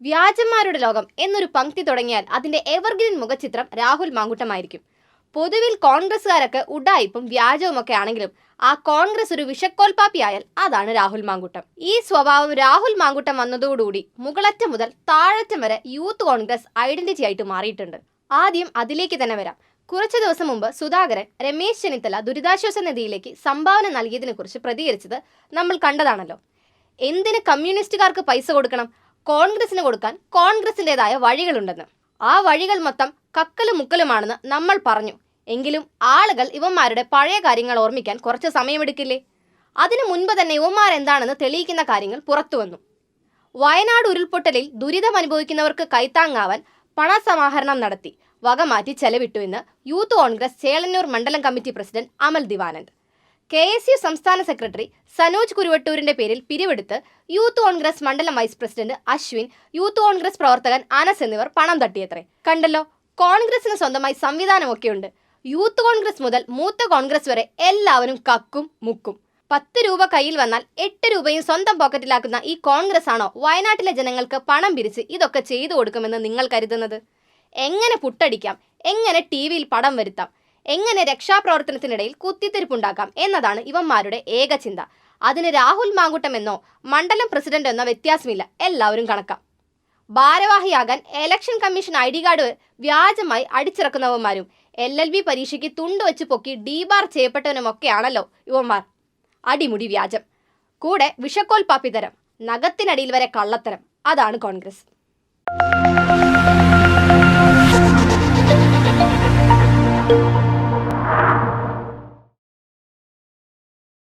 വ്യാജന്മാരുടെ ലോകം എന്നൊരു പങ്ക്തി തുടങ്ങിയാൽ അതിന്റെ എവർഗ്രീൻ മുഖചിത്രം രാഹുൽ മാങ്കുട്ടമായിരിക്കും. പൊതുവിൽ കോൺഗ്രസ്സുകാരൊക്കെ ഉഡായിപ്പും വ്യാജവുമൊക്കെ ആണെങ്കിലും ആ കോൺഗ്രസ് ഒരു വിഷക്കോൽപ്പാപ്പിയായാൽ അതാണ് രാഹുൽ മാങ്കുട്ടം. ഈ സ്വഭാവം രാഹുൽ മാങ്കുട്ടം വന്നതോടുകൂടി മുകളറ്റം മുതൽ താഴറ്റം വരെ യൂത്ത് കോൺഗ്രസ് ഐഡന്റിറ്റി ആയിട്ട് മാറിയിട്ടുണ്ട്. ആദ്യം അതിലേക്ക് തന്നെ വരാം. കുറച്ചു ദിവസം മുമ്പ് സുധാകരൻ രമേശ് ചെന്നിത്തല ദുരിതാശ്വാസ നിധിയിലേക്ക് സംഭാവന നൽകിയതിനെക്കുറിച്ച് പ്രതികരിച്ചത് നമ്മൾ കണ്ടതാണല്ലോ. എന്തിന് കമ്മ്യൂണിസ്റ്റുകാർക്ക് പൈസ കൊടുക്കണം? കോൺഗ്രസിന് കൊടുക്കാൻ കോൺഗ്രസിന്റെതായ വഴികളുണ്ടെന്ന്. ആ വഴികൾ മൊത്തം കക്കലും മുക്കലുമാണെന്ന് നമ്മൾ പറഞ്ഞു. എങ്കിലും ആളുകൾ ഇവന്മാരുടെ പഴയ കാര്യങ്ങൾ ഓർമ്മിക്കാൻ കുറച്ച് സമയമെടുക്കില്ലേ? അതിനു മുൻപ് തന്നെ ഇവന്മാർ എന്താണെന്ന് തെളിയിക്കുന്ന കാര്യങ്ങൾ പുറത്തു വന്നു. വയനാട് ഉരുൾപൊട്ടലിൽ ദുരിതം അനുഭവിക്കുന്നവർക്ക് കൈത്താങ്ങാവാൻ പണസമാഹരണം നടത്തി. വകമാറ്റി ചെലവിട്ടു എന്ന് യൂത്ത് കോൺഗ്രസ് ചേളന്നൂർ മണ്ഡലം committee president Amal Divanand. K S U സംസ്ഥാന സെക്രട്ടറി സനോജ് കുരുവട്ടൂരിന്റെ പേരിൽ പിരിവെടുത്ത് യൂത്ത് കോൺഗ്രസ് മണ്ഡലം vice president Ashwin youth congress പ്രവർത്തകൻ അനസ് എന്നിവർ പണം തട്ടിയത്രേ. കണ്ടല്ലോ കോൺഗ്രസിന് സ്വന്തമായി സംവിധാനമൊക്കെയുണ്ട്. യൂത്ത് കോൺഗ്രസ് മുതൽ മൂത്ത കോൺഗ്രസ് വരെ എല്ലാവരും കക്കും മുക്കും. പത്ത് രൂപ കയ്യിൽ വന്നാൽ എട്ട് രൂപയും സ്വന്തം പോക്കറ്റിലാക്കുന്ന ഈ കോൺഗ്രസ് ആണോ വയനാട്ടിലെ ജനങ്ങൾക്ക് പണം പിരിച്ച് ഇതൊക്കെ ചെയ്തു കൊടുക്കുമെന്ന് നിങ്ങൾ കരുതുന്നത്? എങ്ങനെ പുട്ടടിക്കാം? എങ്ങനെ ടി വിയിൽ പടം വരുത്താം? എങ്ങനെ രക്ഷാപ്രവർത്തനത്തിനിടയിൽ കുത്തിത്തിരിപ്പുണ്ടാക്കാം എന്നതാണ് ഇവന്മാരുടെ ഏക ചിന്ത. അതിന് രാഹുൽ മാങ്കുട്ടം എന്നോ മണ്ഡലം പ്രസിഡന്റ് എന്നോ വ്യത്യാസമില്ല. എല്ലാവരും കണക്കാം. ഭാരവാഹിയാകാൻ election commission I D card വ്യാജമായി അടിച്ചിറക്കുന്നവന്മാരും എൽ എൽ ബി പരീക്ഷയ്ക്ക് തുണ്ട് വെച്ച് പൊക്കി ഡീബാർ ചെയ്യപ്പെട്ടവനുമൊക്കെയാണല്ലോ ഇവന്മാർ. അടിമുടി വ്യാജം. കൂടെ വിഷക്കോൽ പാപ്പിത്തരം നഖത്തിനടിയിൽ വരെ കള്ളത്തരം. അതാണ് കോൺഗ്രസ്.